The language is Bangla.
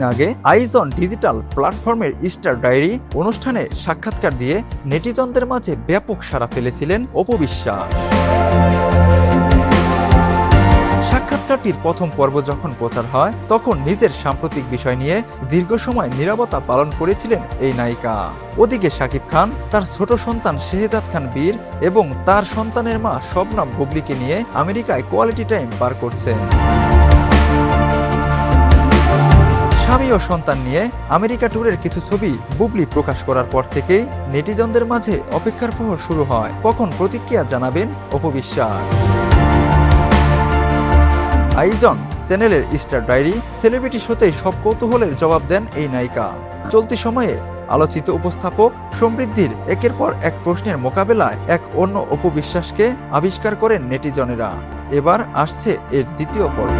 আগে আইজন ডিজিটাল প্ল্যাটফর্মের স্টার ডায়েরি অনুষ্ঠানে সাক্ষাৎকার দিয়ে নেটিজনদের মাঝে ব্যাপক সাড়া ফেলেছিলেন অপবিশ্বাস সাক্ষাৎকারটির প্রথম পর্ব যখন প্রচার হয়, তখন নিজের সাম্প্রতিক বিষয় নিয়ে দীর্ঘ সময় নীরবতা পালন করেছিলেন এই নায়িকা। ওদিকে শাকিব খান, তার ছোট সন্তান শেহজাদ খান বীর এবং তার সন্তানের মা শবনম বুবলিকে নিয়ে আমেরিকায় কোয়ালিটি টাইম পার করছেন। স্বামী ও সন্তান নিয়ে আমেরিকা ট্যুরের কিছু ছবি বুবলি প্রকাশ করার পর থেকেই নেটিজনদের মাঝে অপেক্ষার প্রহর শুরু হয়। কখন প্রতিক্রিয়া জানাবেন অপবিশ্বাস আইজন, চ্যানেলের স্টার ডায়েরি, সেলিব্রিটি শোতেই সব কৌতূহলের জবাব দেন এই নায়িকা। চলতি সময়ে আলোচিত উপস্থাপক সমৃদ্ধির একের পর এক প্রশ্নের মোকাবেলায় এক অন্য অপবিশ্বাসকে আবিষ্কার করেন নেটিজনেরা। এবার আসছে এর দ্বিতীয় পর্ব।